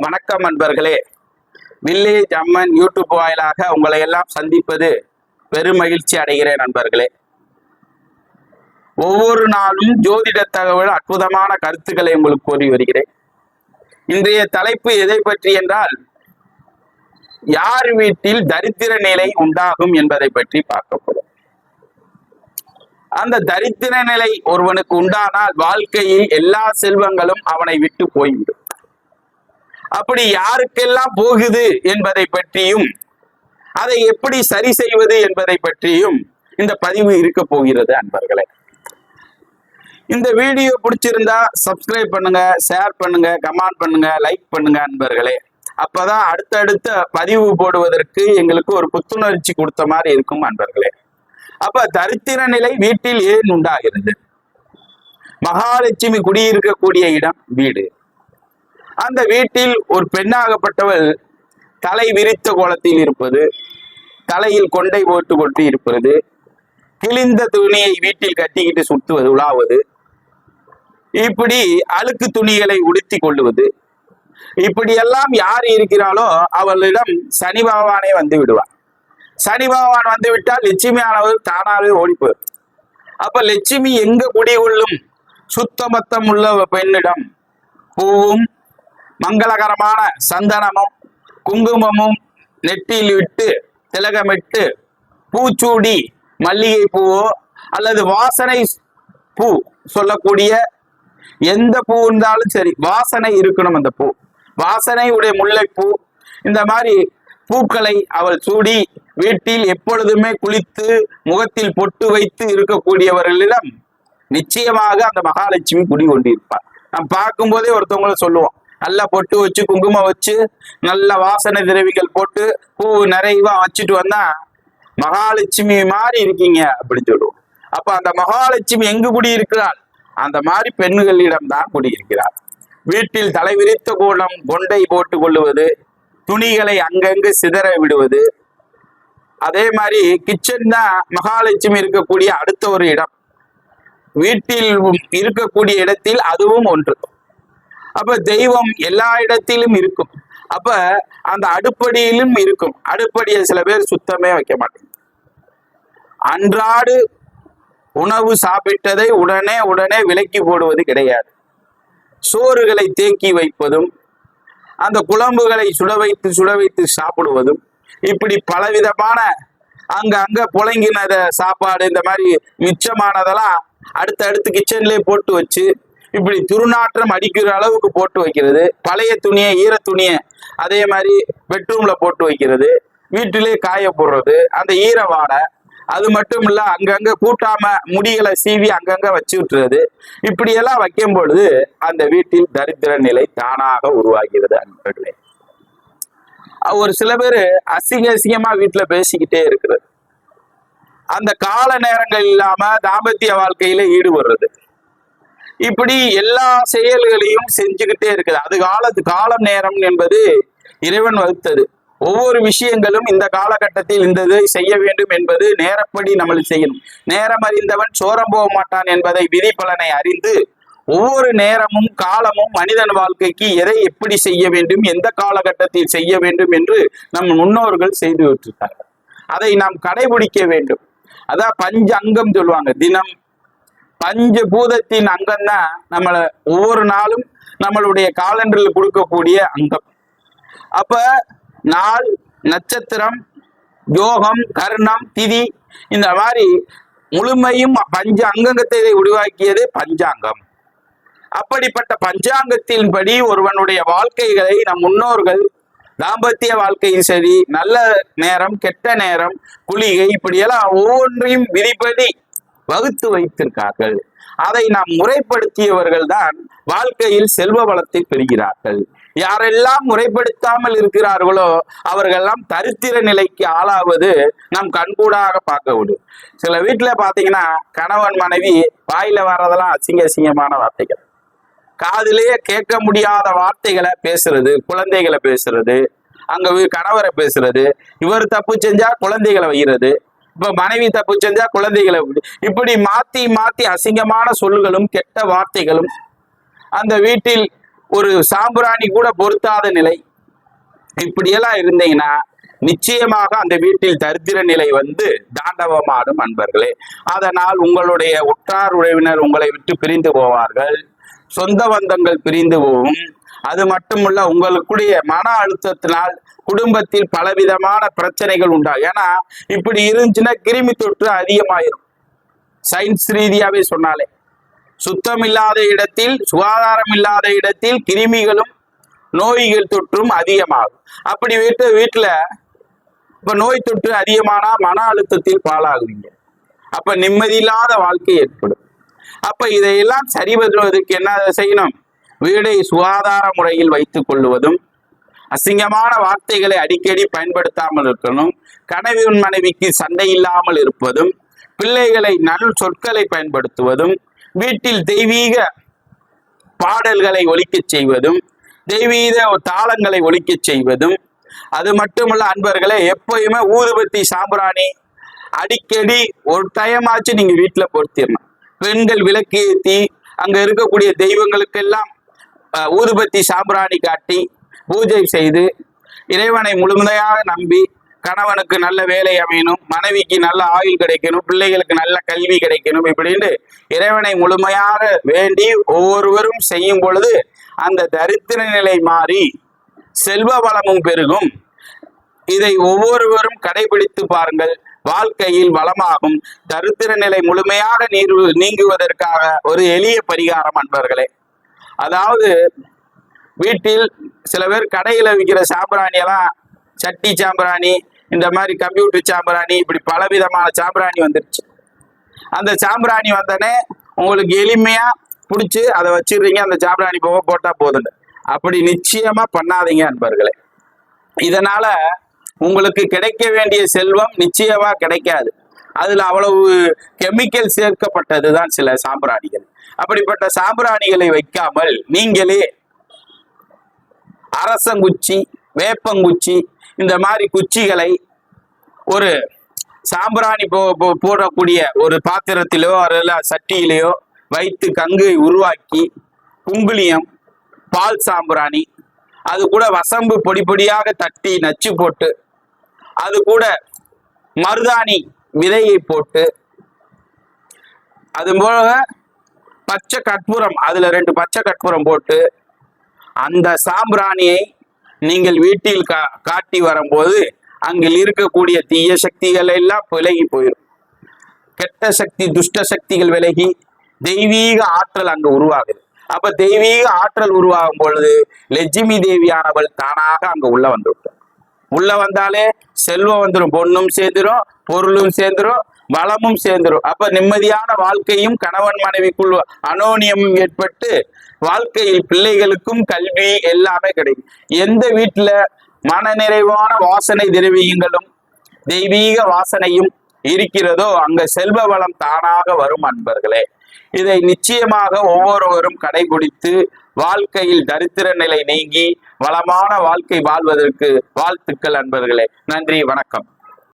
வணக்கம் அன்பர்களே வில்லேஜ் அம்மன் யூடியூப் வாயிலாக உங்களை எல்லாம் சந்திப்பது பெருமகிழ்ச்சி அடைகிறேன் நண்பர்களே. ஒவ்வொரு நாளும் ஜோதிட தகவல் அற்புதமான கருத்துக்களை உங்களுக்கு கூறி வருகிறேன். இன்றைய தலைப்பு எதை பற்றி என்றால் யார் வீட்டில் தரித்திர நிலை உண்டாகும் என்பதை பற்றி பார்க்கப்படும் அந்த தரித்திர நிலை ஒருவனுக்கு உண்டானால் வாழ்க்கையில் எல்லா செல்வங்களும் அவனை விட்டு போய்விடும். அப்படி யாருக்கெல்லாம் போகுது என்பதை பற்றியும் அதை எப்படி சரி செய்வது என்பதை பற்றியும் இந்த பதிவு இருக்க போகிறது அன்பர்களே. இந்த வீடியோ பிடிச்சிருந்தா சப்ஸ்கிரைப் பண்ணுங்க ஷேர் பண்ணுங்க கமெண்ட் பண்ணுங்க லைக் பண்ணுங்க அன்பர்களே. அப்பதான் அடுத்தடுத்த பதிவு போடுவதற்கு எங்களுக்கு ஒரு புத்துணர்ச்சி கொடுத்த மாதிரி இருக்கும் அன்பர்களே. அப்ப தரித்திர நிலை வீட்டில் ஏன் உண்டாகிறது? மகாலட்சுமி குடியிருக்கக்கூடிய இடம் வீடு. அந்த வீட்டில் ஒரு பெண்ணாகப்பட்டவள் தலை விரித்த கோலத்தில் இருப்பது தலையில் கொண்டை போட்டு கொண்டு இருப்பது கிழிந்த துணியை வீட்டில் கட்டிக்கிட்டு சுட்டுவது உலாவது. இப்படி அழுக்கு துணிகளை உடுத்தி கொள்ளுவது. இப்படியெல்லாம் யார் இருக்கிறாளோ அவளிடம் சனி பகவானே வந்து விடுவார். சனி பகவான் வந்து விட்டால் லட்சுமியானவர் தானாகவே ஓடிப்போம் அப்ப லட்சுமி எங்க குடிகொள்ளும்? சுத்தமத்தம் உள்ள பெண்ணிடம். பூவும் மங்களகரமான சந்தனமும் குங்குமமும் நெட்டியில் விட்டு திலகமிட்டு பூச்சூடி மல்லிகை பூவோ அல்லது வாசனை பூ சொல்லக்கூடிய எந்த பூ இருந்தாலும் சரி வாசனை இருக்கணும் அந்த பூ. வாசனை உடைய முல்லைப்பூ இந்த மாதிரி பூக்களை அவள் சூடி வீட்டில் எப்பொழுதுமே குளித்து முகத்தில் பொட்டு வைத்து இருக்கக்கூடியவர்களிடம் நிச்சயமாக அந்த மகாலட்சுமி குடி கொண்டிருப்பார் நான் பார்க்கும் பார்க்கும்போதே ஒருத்தவங்களை சொல்லுவோம் நல்லா பொட்டு வச்சு குங்குமம் வச்சு நல்ல வாசனை திரவிகள் போட்டு பூ நிறைவா வச்சுட்டு வந்தா மகாலட்சுமி மாதிரி இருக்கீங்க அப்படின்னு சொல்லுவோம். அப்ப அந்த மகாலட்சுமி எங்கு குடியிருக்கிறாள்? அந்த மாதிரி பெண்களிடம் தான் குடியிருக்கிறார் வீட்டில் தலைவிரித்த கோலம் கொண்டை போட்டு கொள்ளுவது துணிகளை அங்கங்கு சிதற விடுவது. அதே மாதிரி கிச்சன் தான் மகாலட்சுமி இருக்கக்கூடிய அடுத்த ஒரு இடம். வீட்டில் இருக்கக்கூடிய இடத்தில் அதுவும் ஒன்று. அப்ப தெய்வம் எல்லா இடத்திலும் இருக்கும். அப்ப அந்த அடுப்படியிலும் இருக்கும். அடுப்படியை சில பேர் சுத்தமே வைக்க மாட்டாங்க. அன்றாடு உணவு சாப்பிட்டதை உடனே உடனே விலக்கி போடுவது கிடையாது. சோறுகளை தேக்கி வைப்பதும் அந்த குழம்புகளை சுட வைத்து சுட வைத்து சாப்பிடுவதும் இப்படி பலவிதமான அங்க அங்க புழங்கினத சாப்பாடு இந்த மாதிரி மிச்சமானதெல்லாம் அடுத்தடுத்து கிச்சன்லயே போட்டு வச்சு இப்படி துர்நாற்றம் அடிக்கிற அளவுக்கு போட்டு வைக்கிறது. பழைய துணியை ஈர துணியை அதே மாதிரி பெட்ரூம்ல போட்டு வைக்கிறது. வீட்டிலே காய போடுறது. அந்த ஈர வாடை. அது மட்டும் இல்ல அங்கங்க கூட்டாம முடிகளை சீவி அங்கங்க வச்சு விட்டுறது. இப்படியெல்லாம் வைக்கும் பொழுது அந்த வீட்டில் தரித்திர நிலை தானாக உருவாகிறது அன்பர்களே. ஒரு சில பேர் அசிங்க அசிங்கமா வீட்டுல பேசிக்கிட்டே இருக்கிறது. அந்த கால நேரங்கள் இல்லாம தாம்பத்திய வாழ்க்கையில ஈடுபடுறது. இப்படி எல்லா செயல்களையும் செஞ்சுக்கிட்டே இருக்குது. அது காலத்து காலம் நேரம் என்பது இறைவன் வகுத்தது. ஒவ்வொரு விஷயங்களும் இந்த காலகட்டத்தில் இந்த இதை செய்ய வேண்டும் என்பது நேரப்படி நம்மளை செய்யணும். நேரம் அறிந்தவன் சோரம் போக மாட்டான் என்பதை விதி பலனை அறிந்து ஒவ்வொரு நேரமும் காலமும் மனிதன் வாழ்க்கைக்கு எதை எப்படி செய்ய வேண்டும் எந்த காலகட்டத்தில் செய்ய வேண்டும் என்று நம் முன்னோர்கள் செய்து விட்டிருக்கார்கள் அதை நாம் கடைபிடிக்க வேண்டும். அதான் பஞ்ச அங்கம் சொல்லுவாங்க. தினம் பஞ்ச பூதத்தின் அங்கம் தான் நம்மளை ஒவ்வொரு நாளும் நம்மளுடைய காலண்டரில் கொடுக்கக்கூடிய அங்கம். அப்ப நாள் நட்சத்திரம் யோகம் கர்ணம் திதி இந்த மாதிரி முழுமையும் பஞ்ச அங்கங்கத்தை உருவாக்கியது பஞ்சாங்கம். அப்படிப்பட்ட பஞ்சாங்கத்தின்படி ஒருவனுடைய வாழ்க்கைகளை நம் முன்னோர்கள் தாம்பத்திய வாழ்க்கையும் சரி நல்ல நேரம் கெட்ட நேரம் குளிகை இப்படியெல்லாம் ஒவ்வொன்றையும் விதிப்படி வகுத்து வைத்திருக்கார்கள். அதை நாம் முறைப்படுத்தியவர்கள் தான் வாழ்க்கையில் செல்வ வளத்தை பெறுகிறார்கள். யாரெல்லாம் முறைப்படுத்தாமல் இருக்கிறார்களோ அவர்கள்லாம் தரித்திர நிலைக்கு ஆளாவது நம் கண்கூடாக பார்க்க விடும் சில வீட்டுல பாத்தீங்கன்னா கணவன் மனைவி வாயில வர்றதெல்லாம் அசிங்க அசிங்கமான வார்த்தைகள். காதிலேயே கேட்க முடியாத வார்த்தைகளை பேசுறது குழந்தைகளை பேசுறது அங்க கணவரை பேசுறது இவர் தப்பு செஞ்சா குழந்தைகளை வைகிறது இப்ப மனைவி தப்பு செஞ்சா குழந்தைகளை இப்படி- இப்படி மாத்தி மாத்தி அசிங்கமான சொல்லுகளும் கெட்ட வார்த்தைகளும் அந்த வீட்டில் ஒரு சாம்பிராணி கூட பொருத்தாத நிலை. இப்படியெல்லாம் இருந்தீங்கன்னா நிச்சயமாக அந்த வீட்டில் தரித்திர நிலை வந்து தாண்டவமாடும் அன்பர்களே. அதனால் உங்களுடைய உற்றார் உறவினர் உங்களை விட்டு பிரிந்து போவார்கள். சொந்த பந்தங்கள் பிரிந்து போகும். அது மட்டுமல்ல உங்களுக்குடைய மன அழுத்தத்தினால் குடும்பத்தில் பலவிதமான பிரச்சனைகள் உண்டாகும் ஏன்னா இப்படி இருந்துச்சுன்னா கிருமி தொற்று அதிகமாயிரும். சயின்ஸ் ரீதியாவே சொன்னாலே. சுத்தம் இல்லாத இடத்தில் சுகாதாரம் இல்லாத இடத்தில் கிருமிகளும் நோய்கள் தொற்றும் அதிகமாகும். அப்படி வீட்டு வீட்டுல இப்ப நோய் தொற்று அதிகமானா மன அழுத்தத்தில் பாலாகுவீங்க அப்ப நிம்மதியில்லாத வாழ்க்கை ஏற்படும். அப்ப இதையெல்லாம் சரி பண்ணுவதற்கு என்ன செய்யணும்? வீடை சுகாதார முறையில் வைத்துக் கொள்வதும் அசிங்கமான வார்த்தைகளை அடிக்கடி பயன்படுத்தாமல் இருக்கணும் கனவின் மனைவிக்கு சண்டை இல்லாமல் இருப்பதும் பிள்ளைகளை நல் சொற்களை பயன்படுத்துவதும் வீட்டில் தெய்வீக பாடல்களை ஒலிக்கச் செய்வதும் தெய்வீக தாளங்களை ஒலிக்கச் செய்வதும் அது மட்டுமல்ல அன்பர்களே எப்பயுமே ஊதுபத்தி சாம்பிராணி அடிக்கடி ஒரு டயமாச்சு நீங்க வீட்டுல பொருத்திடணும் பெண்கள் விளக்கு ஏற்றி அங்க இருக்கக்கூடிய தெய்வங்களுக்கெல்லாம் ஊதுபத்தி சாம்பிராணி காட்டி பூஜை செய்து இறைவனை முழுமையாக நம்பி கணவனுக்கு நல்ல வேலை அமையணும் மனைவிக்கு நல்ல ஆயுள் கிடைக்கணும் பிள்ளைகளுக்கு நல்ல கல்வி கிடைக்கணும் இப்படின்னு இறைவனை முழுமையாக வேண்டி ஒவ்வொருவரும் செய்யும் பொழுது அந்த தரித்திர நிலை மாறி செல்வ வளமும் பெருகும். இதை ஒவ்வொருவரும் கடைபிடித்து பாருங்கள். வாழ்க்கையில் வளமாகும். தரித்திர நிலை முழுமையாக நீர் நீங்குவதற்காக ஒரு எளிய பரிகாரம் அன்பர்களே. அதாவது வீட்டில் சில பேர் கடையில் விற்கிற சாம்பிராணி எல்லாம் சட்டி சாம்பிராணி இந்த மாதிரி கம்ப்யூட்டர் சாம்பிராணி இப்படி பலவிதமான சாம்பிராணி வந்துருச்சு. அந்த சாம்பிராணி வந்தனே உங்களுக்கு எளிமையா பிடிச்சி அதை வச்சிடுறீங்க அந்த சாம்பிராணி போக போட்டா போதுங்க அப்படி நிச்சயமா பண்ணாதீங்க அன்பர்களே. இதனால உங்களுக்கு கிடைக்க வேண்டிய செல்வம் நிச்சயமா கிடைக்காது. அதுல அவ்வளவு கெமிக்கல் சேர்க்கப்பட்டதுதான் சில சாம்பிராணிகள். அப்படிப்பட்ட சாம்பிராணிகளை வைக்காமல் நீங்களே அரசங்குச்சி வேப்பங்குச்சி இந்த மாதிரி குச்சிகளை ஒரு சாம்பிராணி போ போ- போடக்கூடிய ஒரு பாத்திரத்திலோ அல்ல சட்டியிலையோ வைத்து கங்கை உருவாக்கி குங்குளியம் பால் சாம்பிராணி அது கூட வசம்பு பொடி பொடியாக தட்டி நச்சு போட்டு அது கூட மருதாணி விதையை போட்டு அது போக பச்சை கற்பூரம் அதுல ரெண்டு பச்சை கற்பூரம் போட்டு அந்த சாம்பிராணியை நீங்கள் வீட்டில் கா காட்டி வரும்போது அங்கில் இருக்கக்கூடிய தீய சக்திகள் எல்லாம் விலகி போயிடும் கெட்ட சக்தி துஷ்ட சக்திகள் விலகி தெய்வீக ஆற்றல் அங்கு உருவாகுது. அப்ப தெய்வீக ஆற்றல் உருவாகும் பொழுது லட்சுமி தேவியானவள் தானாக அங்க உள்ள வந்துவிட்டார் உள்ள வந்தாலே செல்வம் வந்துடும் பொண்ணும் சேர்ந்துடும் பொருளும் சேர்ந்துடும் வளமும் சேர்ந்துரும். அப்ப நிம்மதியான வாழ்க்கையும் கணவன் மனைவிக்குள் அனோனியமும் ஏற்பட்டு வாழ்க்கையில் பிள்ளைகளுக்கும் கல்வி எல்லாமே கிடைக்கும். எந்த வீட்டுல மனநிறைவான வாசனை திரவியங்களும் தெய்வீக வாசனையும் இருக்கிறதோ அங்க செல்வ வளம் தானாக வரும் அன்பர்களே. இதை நிச்சயமாக ஒவ்வொருவரும் கடைபிடித்து வாழ்க்கையில் தரித்திர நிலை நீங்கி வளமான வாழ்க்கை வாழ்வதற்கு வாழ்த்துக்கள் அன்பர்களே. நன்றி வணக்கம்.